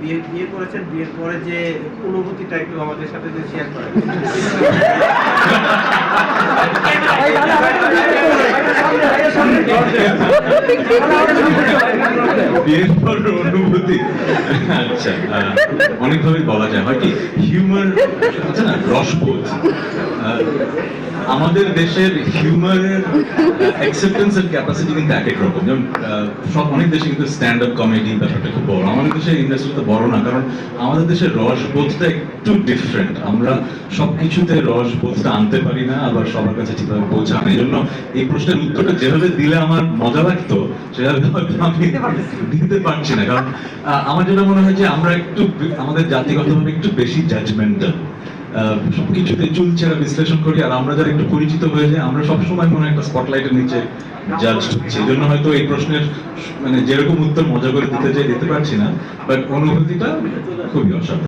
বিয়ে বিয়ে করেছেন, বিয়ের পরে যে অনুভূতিটা একটু আমাদের সাথে শেয়ার করেন। আচ্ছা অনেকভাবে বলা যায়। হয় হিউমার না, রসবোধ। আমাদের দেশের হিউমারের অ্যাকসেপ্টেন্সের ক্যাপাসিটি কিন্তু এক এক রকম। যেমন সব, অনেক দেশে কিন্তু স্ট্যান্ড আপ কমেডি ব্যাপারটা খুব বড়। দেশের ইন্ডাস্ট্রিতে বড় না কারণ আমাদের দেশের রস বোধটা একটু ডিফারেন্ট আমরা সব কিছুতে রস বোধটা আনতে পারি না আবার সবার কাছে ঠিকভাবে পৌঁছানো এই জন্য এই প্রশ্নের উত্তরটা যেভাবে দিলে আমার মজা লাগতো সেভাবে আমি দিতে পারছি না। কারণ আমার যেটা মনে হয় যে আমরা একটু আমাদের জাতিগতভাবে একটু বেশি জাজমেন্টাল সবকিছুতে চুলচেরা বিশ্লেষণ করি, আর আমরা যারা একটু পরিচিত হয়ে যাই, আমরা সবসময় কোনো একটা স্পটলাইটের নিচে জাজ এই জন্য হয়তো এই প্রশ্নের মানে যেরকম উত্তর মজা করে দিতে চাই, দিতে পারছি না বাট অনুভূতিটা খুবই অসাধারণ।